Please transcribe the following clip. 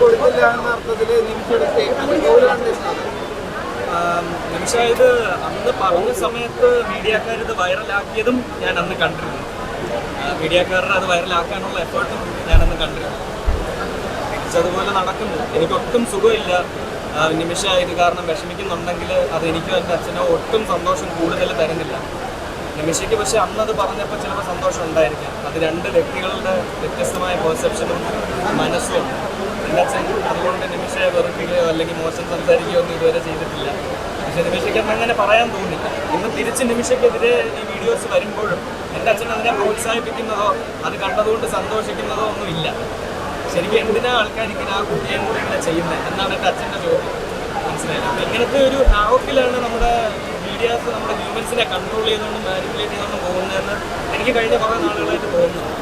കൊടുത്തില്ല എന്ന അർത്ഥത്തിൽ നിമിഷ ഇത് അന്ന് പറഞ്ഞ സമയത്ത് മീഡിയക്കാർ ഇത് വൈറലാക്കിയതും ഞാൻ അന്ന് കണ്ടിരുന്നു. മീഡിയക്കാരുടെ അത് വൈറലാക്കാനുള്ള എഫേർട്ടും ഞാൻ അന്ന് കണ്ടിരുന്നു. അതുപോലെ നടക്കുന്നു. എനിക്ക് ഒട്ടും സുഖമില്ല നിമിഷ ഇത് കാരണം വിഷമിക്കുന്നുണ്ടെങ്കിൽ അത് എനിക്കും എന്റെ അച്ഛനോ ഒട്ടും സന്തോഷം കൂടുതൽ തരുന്നില്ല. നിമിഷയ്ക്ക് പക്ഷെ അന്നത് പറഞ്ഞപ്പോൾ ചിലപ്പോൾ സന്തോഷം ഉണ്ടായിരിക്കാം. അത് രണ്ട് വ്യക്തികളുടെ വ്യത്യസ്തമായ പെർസെപ്ഷനും മനസ്സും എന്റെ അതുകൊണ്ട് നിമിഷയെ വെറുപ്പിക്കുകയോ അല്ലെങ്കിൽ മോശം സംസാരിക്കുകയോ ഒന്നും ഇതുവരെ ചെയ്തിട്ടില്ല. പക്ഷെ നിമിഷയ്ക്ക് അന്ന് അങ്ങനെ പറയാൻ തോന്നി ഇന്ന് തിരിച്ച് നിമിഷയ്ക്കെതിരെ ഈ വീഡിയോസ് വരുമ്പോഴും എന്റെ അച്ഛൻ അതിനെ പ്രോത്സാഹിപ്പിക്കുന്നതോ അത് കണ്ടതുകൊണ്ട് സന്തോഷിക്കുന്നതോ ഒന്നുമില്ല ശരിക്കും എന്തിനാ ആൾക്കാർ ഇങ്ങനെ ആ കുട്ടിയെ കൂടെ ഇങ്ങനെ ചെയ്യുന്നത് എന്നാണ് എന്റെ അച്ഛന്റെ ചോദ്യം. മനസ്സിലായത് ഇങ്ങനത്തെ ഒരു ഹാവക്കിലാണ് നമ്മുടെ മീഡിയാസ് നമ്മുടെ ഹ്യൂമൻസിനെ കൺട്രോൾ ചെയ്തുകൊണ്ടും മാനിപ്പുലേറ്റ് ചെയ്തുകൊണ്ടും പോകുന്നതെന്ന് എനിക്ക് കഴിഞ്ഞ കുറേ നാളുകളായിട്ട് തോന്നുന്നു.